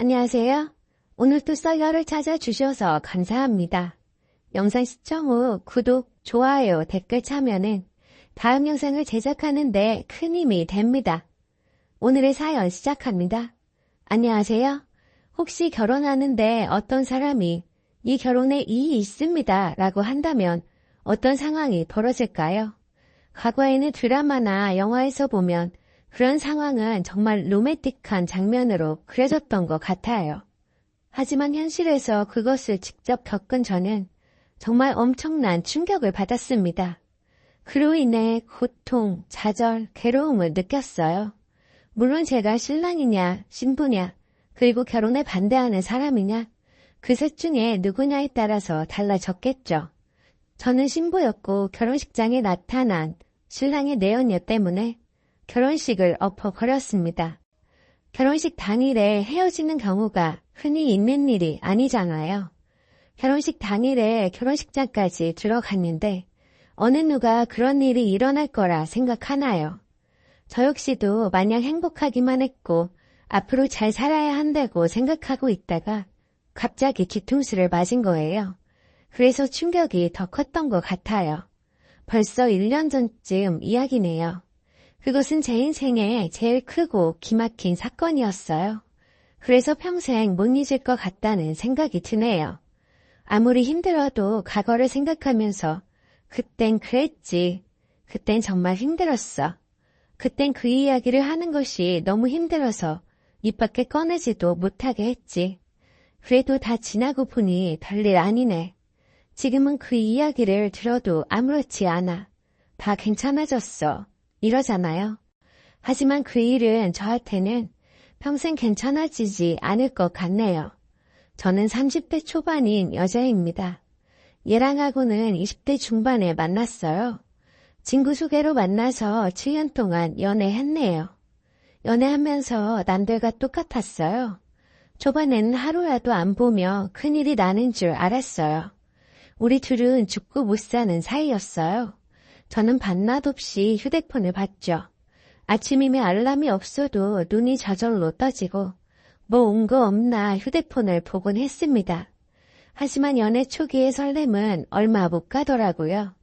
안녕하세요. 오늘 또 썰려를 찾아주셔서 감사합니다. 영상 시청 후 구독, 좋아요, 댓글 참여는 다음 영상을 제작하는 데 큰 힘이 됩니다. 오늘의 사연 시작합니다. 안녕하세요. 혹시 결혼하는데 어떤 사람이 이 결혼에 이의 있습니다 라고 한다면 어떤 상황이 벌어질까요? 과거에는 드라마나 영화에서 보면 그런 상황은 정말 로맨틱한 장면으로 그려졌던 것 같아요. 하지만 현실에서 그것을 직접 겪은 저는 정말 엄청난 충격을 받았습니다. 그로 인해 고통, 좌절, 괴로움을 느꼈어요. 물론 제가 신랑이냐, 신부냐, 그리고 결혼에 반대하는 사람이냐, 그 셋 중에 누구냐에 따라서 달라졌겠죠. 저는 신부였고 결혼식장에 나타난 신랑의 내연녀 때문에 결혼식을 엎어버렸습니다. 결혼식 당일에 헤어지는 경우가 흔히 있는 일이 아니잖아요. 결혼식 당일에 결혼식장까지 들어갔는데 어느 누가 그런 일이 일어날 거라 생각하나요? 저 역시도 마냥 행복하기만 했고 앞으로 잘 살아야 한다고 생각하고 있다가 갑자기 뒤통수를 맞은 거예요. 그래서 충격이 더 컸던 것 같아요. 벌써 1년 전쯤 이야기네요. 그것은 제 인생에 제일 크고 기막힌 사건이었어요. 그래서 평생 못 잊을 것 같다는 생각이 드네요. 아무리 힘들어도 과거를 생각하면서 그땐 그랬지. 그땐 정말 힘들었어. 그땐 그 이야기를 하는 것이 너무 힘들어서 입 밖에 꺼내지도 못하게 했지. 그래도 다 지나고 보니 별일 아니네. 지금은 그 이야기를 들어도 아무렇지 않아. 다 괜찮아졌어. 이러잖아요. 하지만 그 일은 저한테는 평생 괜찮아지지 않을 것 같네요. 저는 30대 초반인 여자입니다. 얘랑하고는 20대 중반에 만났어요. 친구 소개로 만나서 7년 동안 연애했네요. 연애하면서 남들과 똑같았어요. 초반에는 하루라도 안 보며 큰일이 나는 줄 알았어요. 우리 둘은 죽고 못 사는 사이였어요. 저는 반낮 없이 휴대폰을 봤죠. 아침이면 알람이 없어도 눈이 저절로 떠지고 뭐 온 거 없나 휴대폰을 보곤 했습니다. 하지만 연애 초기의 설렘은 얼마 못 가더라고요.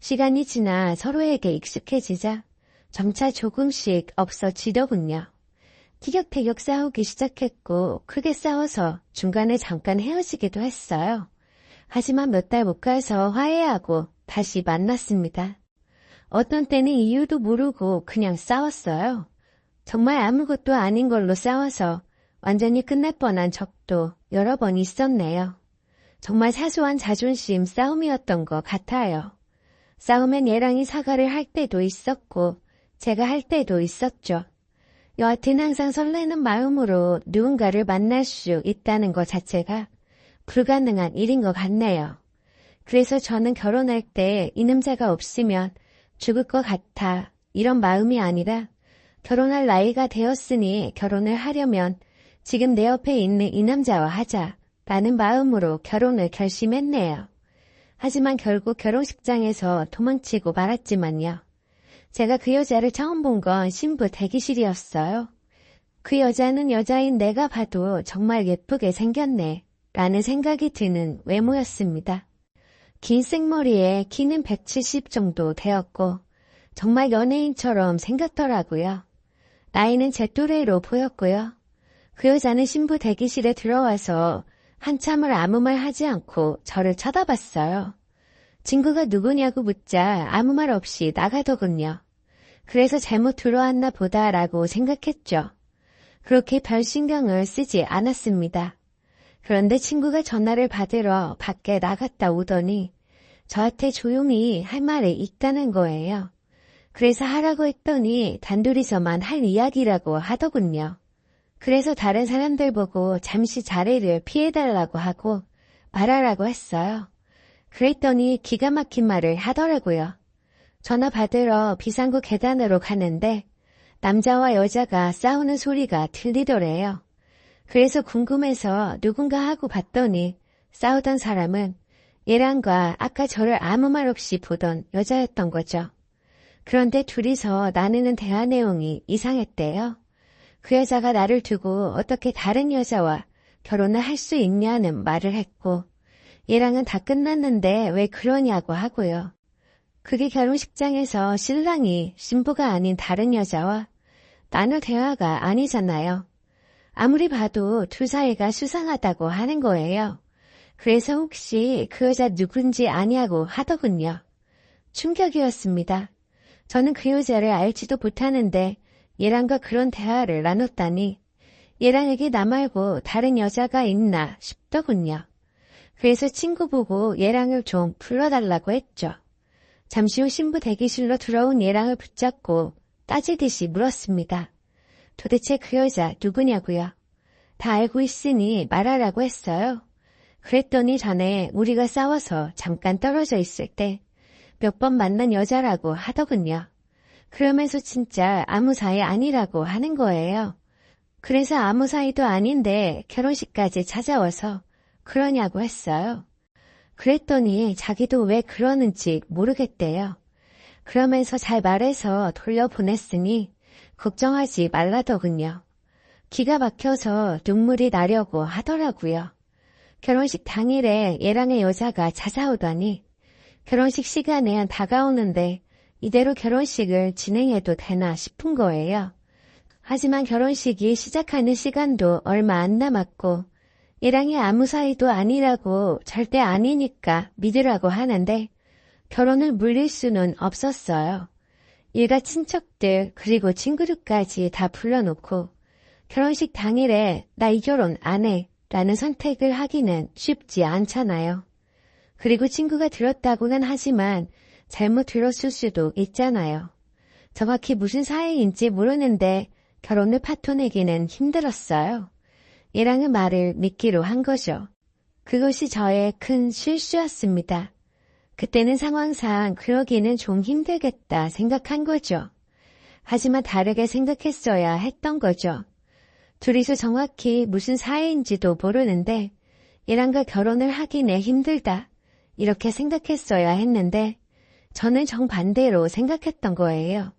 시간이 지나 서로에게 익숙해지자 점차 조금씩 없어지더군요. 티격태격 싸우기 시작했고 크게 싸워서 중간에 잠깐 헤어지기도 했어요. 하지만 몇 달 못 가서 화해하고 다시 만났습니다. 어떤 때는 이유도 모르고 그냥 싸웠어요. 정말 아무것도 아닌 걸로 싸워서 완전히 끝날 뻔한 적도 여러 번 있었네요. 정말 사소한 자존심 싸움이었던 것 같아요. 싸우면 얘랑이 사과를 할 때도 있었고 제가 할 때도 있었죠. 여하튼 항상 설레는 마음으로 누군가를 만날 수 있다는 것 자체가 불가능한 일인 것 같네요. 그래서 저는 결혼할 때 이 남자가 없으면 죽을 것 같아. 이런 마음이 아니라 결혼할 나이가 되었으니 결혼을 하려면 지금 내 옆에 있는 이 남자와 하자. 라는 마음으로 결혼을 결심했네요. 하지만 결국 결혼식장에서 도망치고 말았지만요. 제가 그 여자를 처음 본 건 신부 대기실이었어요. 그 여자는 여자인 내가 봐도 정말 예쁘게 생겼네. 라는 생각이 드는 외모였습니다. 긴 생머리에 키는 170 정도 되었고 정말 연예인처럼 생겼더라고요. 나이는 제 또래로 보였고요. 그 여자는 신부 대기실에 들어와서 한참을 아무 말 하지 않고 저를 쳐다봤어요. 친구가 누구냐고 묻자 아무 말 없이 나가더군요. 그래서 잘못 들어왔나 보다라고 생각했죠. 그렇게 별 신경을 쓰지 않았습니다. 그런데 친구가 전화를 받으러 밖에 나갔다 오더니 저한테 조용히 할 말이 있다는 거예요. 그래서 하라고 했더니 단둘이서만 할 이야기라고 하더군요. 그래서 다른 사람들 보고 잠시 자리를 피해달라고 하고 말하라고 했어요. 그랬더니 기가 막힌 말을 하더라고요. 전화 받으러 비상구 계단으로 가는데 남자와 여자가 싸우는 소리가 들리더래요. 그래서 궁금해서 누군가 하고 봤더니 싸우던 사람은 얘랑과 아까 저를 아무 말 없이 보던 여자였던 거죠. 그런데 둘이서 나누는 대화 내용이 이상했대요. 그 여자가 나를 두고 어떻게 다른 여자와 결혼을 할 수 있냐는 말을 했고, 얘랑은 다 끝났는데 왜 그러냐고 하고요. 그게 결혼식장에서 신랑이 신부가 아닌 다른 여자와 나눌 대화가 아니잖아요. 아무리 봐도 두 사이가 수상하다고 하는 거예요. 그래서 혹시 그 여자 누군지 아냐고 하더군요. 충격이었습니다. 저는 그 여자를 알지도 못하는데 얘랑과 그런 대화를 나눴다니 얘랑에게 나 말고 다른 여자가 있나 싶더군요. 그래서 친구 보고 얘랑을 좀 불러달라고 했죠. 잠시 후 신부 대기실로 들어온 얘랑을 붙잡고 따지듯이 물었습니다. 도대체 그 여자 누구냐고요? 다 알고 있으니 말하라고 했어요. 그랬더니 전에 우리가 싸워서 잠깐 떨어져 있을 때 몇 번 만난 여자라고 하더군요. 그러면서 진짜 아무 사이 아니라고 하는 거예요. 그래서 아무 사이도 아닌데 결혼식까지 찾아와서 그러냐고 했어요. 그랬더니 자기도 왜 그러는지 모르겠대요. 그러면서 잘 말해서 돌려보냈으니 걱정하지 말라더군요. 기가 막혀서 눈물이 나려고 하더라고요. 결혼식 당일에 얘랑의 여자가 찾아오더니 결혼식 시간에 다가오는데 이대로 결혼식을 진행해도 되나 싶은 거예요. 하지만 결혼식이 시작하는 시간도 얼마 안 남았고 얘랑이 아무 사이도 아니라고 절대 아니니까 믿으라고 하는데 결혼을 물릴 수는 없었어요. 일가 친척들 그리고 친구들까지 다 불러놓고 결혼식 당일에 나 이 결혼 안 해 라는 선택을 하기는 쉽지 않잖아요. 그리고 친구가 들었다고는 하지만 잘못 들었을 수도 있잖아요. 정확히 무슨 사이인지 모르는데 결혼을 파토내기는 힘들었어요. 얘랑은 말을 믿기로 한 거죠. 그것이 저의 큰 실수였습니다. 그때는 상황상 그러기는 좀 힘들겠다 생각한 거죠. 하지만 다르게 생각했어야 했던 거죠. 둘이서 정확히 무슨 사이인지도 모르는데 얘랑과 결혼을 하기는 힘들다. 이렇게 생각했어야 했는데 저는 정반대로 생각했던 거예요.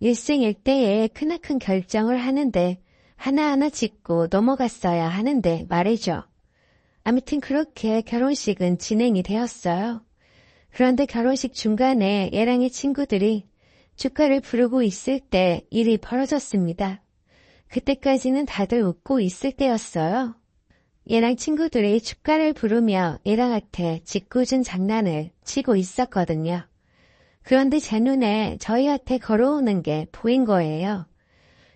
일생일대에 크나큰 결정을 하는데 하나하나 짚고 넘어갔어야 하는데 말이죠. 아무튼 그렇게 결혼식은 진행이 되었어요. 그런데 결혼식 중간에 얘랑의 친구들이 축가를 부르고 있을 때 일이 벌어졌습니다. 그때까지는 다들 웃고 있을 때였어요. 얘랑 친구들이 축가를 부르며 얘랑한테 짓궂은 장난을 치고 있었거든요. 그런데 제 눈에 저희한테 걸어오는 게 보인 거예요.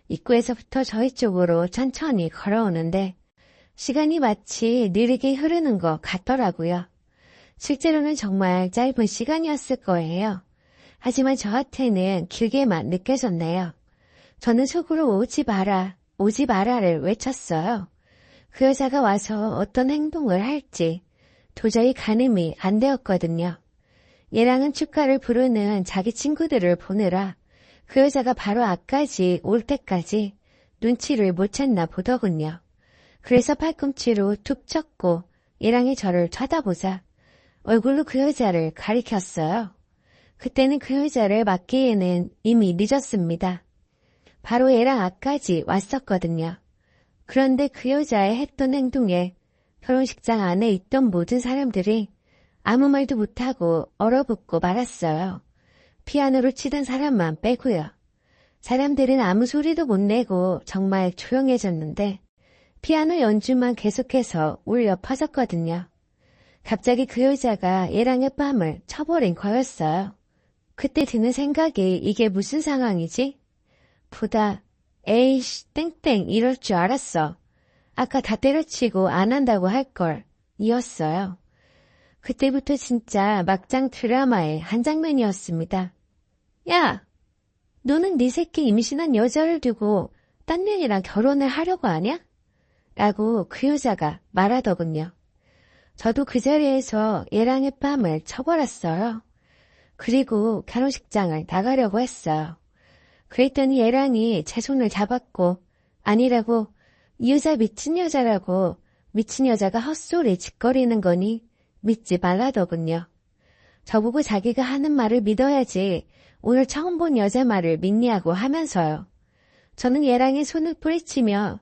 입구에서부터 저희 쪽으로 천천히 걸어오는데 시간이 마치 느리게 흐르는 것 같더라고요. 실제로는 정말 짧은 시간이었을 거예요. 하지만 저한테는 길게만 느껴졌네요. 저는 속으로 오지 마라, 오지 마라를 외쳤어요. 그 여자가 와서 어떤 행동을 할지 도저히 가늠이 안 되었거든요. 얘랑은 축가를 부르는 자기 친구들을 보느라 그 여자가 바로 앞까지 올 때까지 눈치를 못 챘나 보더군요. 그래서 팔꿈치로 툭 쳤고 얘랑이 저를 쳐다보자 얼굴로 그 여자를 가리켰어요. 그때는 그 여자를 맞기에는 이미 늦었습니다. 바로 얘랑 앞까지 왔었거든요. 그런데 그 여자의 했던 행동에 결혼식장 안에 있던 모든 사람들이 아무 말도 못하고 얼어붙고 말았어요. 피아노를 치던 사람만 빼고요. 사람들은 아무 소리도 못 내고 정말 조용해졌는데 피아노 연주만 계속해서 울려 퍼졌거든요. 갑자기 그 여자가 얘랑의 뺨을 쳐버린 거였어요. 그때 드는 생각이 이게 무슨 상황이지? 보다 에이씨 땡땡 이럴 줄 알았어. 아까 다 때려치고 안 한다고 할 걸. 이었어요. 그때부터 진짜 막장 드라마의 한 장면이었습니다. 야, 너는 네 새끼 임신한 여자를 두고 딴 년이랑 결혼을 하려고 하냐? 라고 그 여자가 말하더군요. 저도 그 자리에서 얘랑의 뺨을 쳐버렸어요. 그리고 결혼식장을 나가려고 했어요. 그랬더니 얘랑이 제 손을 잡았고 아니라고 이 여자 미친 여자라고 미친 여자가 헛소리 짓거리는 거니 믿지 말라더군요. 저보고 자기가 하는 말을 믿어야지 오늘 처음 본 여자 말을 믿냐고 하면서요. 저는 얘랑의 손을 뿌리치며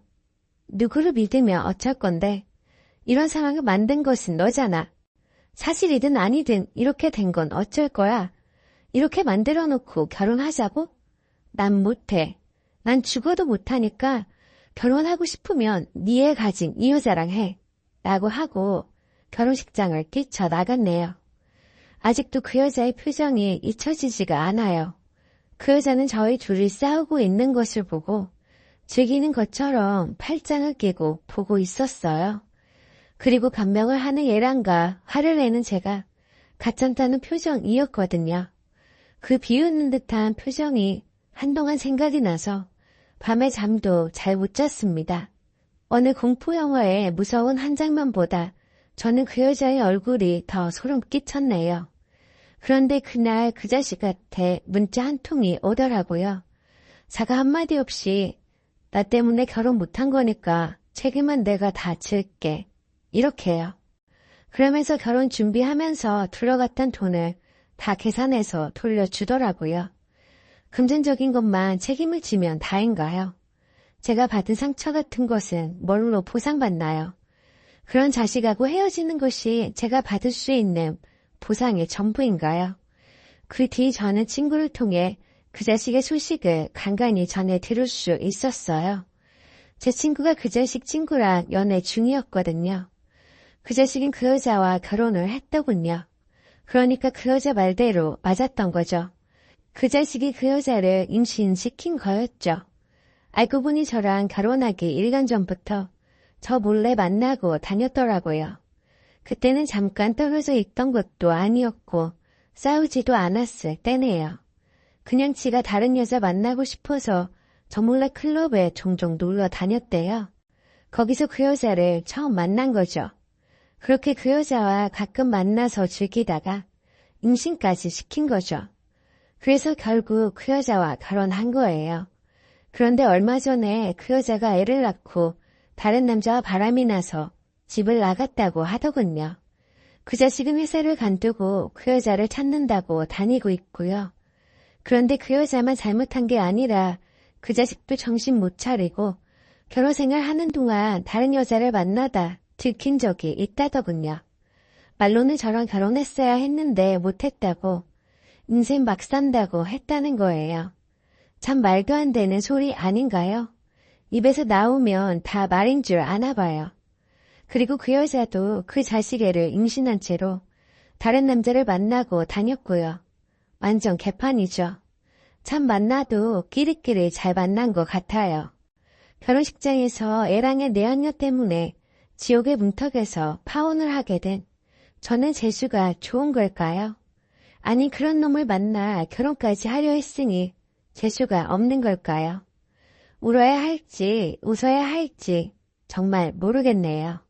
누구를 믿으며 어쩔 건데 이런 상황을 만든 것은 너잖아. 사실이든 아니든 이렇게 된 건 어쩔 거야. 이렇게 만들어 놓고 결혼하자고? 난 못해. 난 죽어도 못하니까 결혼하고 싶으면 네애 가진 이 여자랑 해. 라고 하고 결혼식장을 뛰쳐 나갔네요. 아직도 그 여자의 표정이 잊혀지지가 않아요. 그 여자는 저희 둘이 싸우고 있는 것을 보고 즐기는 것처럼 팔짱을 끼고 보고 있었어요. 그리고 감명을 하는 얘랑과 화를 내는 제가 가짠다는 표정이었거든요. 그 비웃는 듯한 표정이 한동안 생각이 나서 밤에 잠도 잘 못 잤습니다. 어느 공포 영화의 무서운 한 장면보다 저는 그 여자의 얼굴이 더 소름 끼쳤네요. 그런데 그날 그 자식한테 문자 한 통이 오더라고요. 사과 한마디 없이 나 때문에 결혼 못한 거니까 책임은 내가 다 질게. 이렇게요. 그러면서 결혼 준비하면서 들어갔던 돈을 다 계산해서 돌려주더라고요. 금전적인 것만 책임을 지면 다인가요? 제가 받은 상처 같은 것은 뭘로 보상받나요? 그런 자식하고 헤어지는 것이 제가 받을 수 있는 보상의 전부인가요? 그 뒤 저는 친구를 통해 그 자식의 소식을 간간히 전해 들을 수 있었어요. 제 친구가 그 자식 친구랑 연애 중이었거든요. 그 자식은 그 여자와 결혼을 했더군요. 그러니까 그 여자 말대로 맞았던 거죠. 그 자식이 그 여자를 임신시킨 거였죠. 알고 보니 저랑 결혼하기 1년 전부터 저 몰래 만나고 다녔더라고요. 그때는 잠깐 떨어져 있던 것도 아니었고 싸우지도 않았을 때네요. 그냥 지가 다른 여자 만나고 싶어서 저 몰래 클럽에 종종 놀러 다녔대요. 거기서 그 여자를 처음 만난 거죠. 그렇게 그 여자와 가끔 만나서 즐기다가 임신까지 시킨 거죠. 그래서 결국 그 여자와 결혼한 거예요. 그런데 얼마 전에 그 여자가 애를 낳고 다른 남자와 바람이 나서 집을 나갔다고 하더군요. 그 자식은 회사를 간두고 그 여자를 찾는다고 다니고 있고요. 그런데 그 여자만 잘못한 게 아니라 그 자식도 정신 못 차리고 결혼 생활 하는 동안 다른 여자를 만나다 들킨 적이 있다더군요. 말로는 저랑 결혼했어야 했는데 못했다고 인생 막 산다고 했다는 거예요. 참 말도 안 되는 소리 아닌가요? 입에서 나오면 다 말인 줄 아나 봐요. 그리고 그 여자도 그 자식애를 임신한 채로 다른 남자를 만나고 다녔고요. 완전 개판이죠. 참 만나도 끼리끼리 잘 만난 것 같아요. 결혼식장에서 애랑의 내한녀 때문에 지옥의 문턱에서 파혼을 하게 된 저는 재수가 좋은 걸까요? 아니 그런 놈을 만나 결혼까지 하려 했으니 재수가 없는 걸까요? 울어야 할지 웃어야 할지 정말 모르겠네요.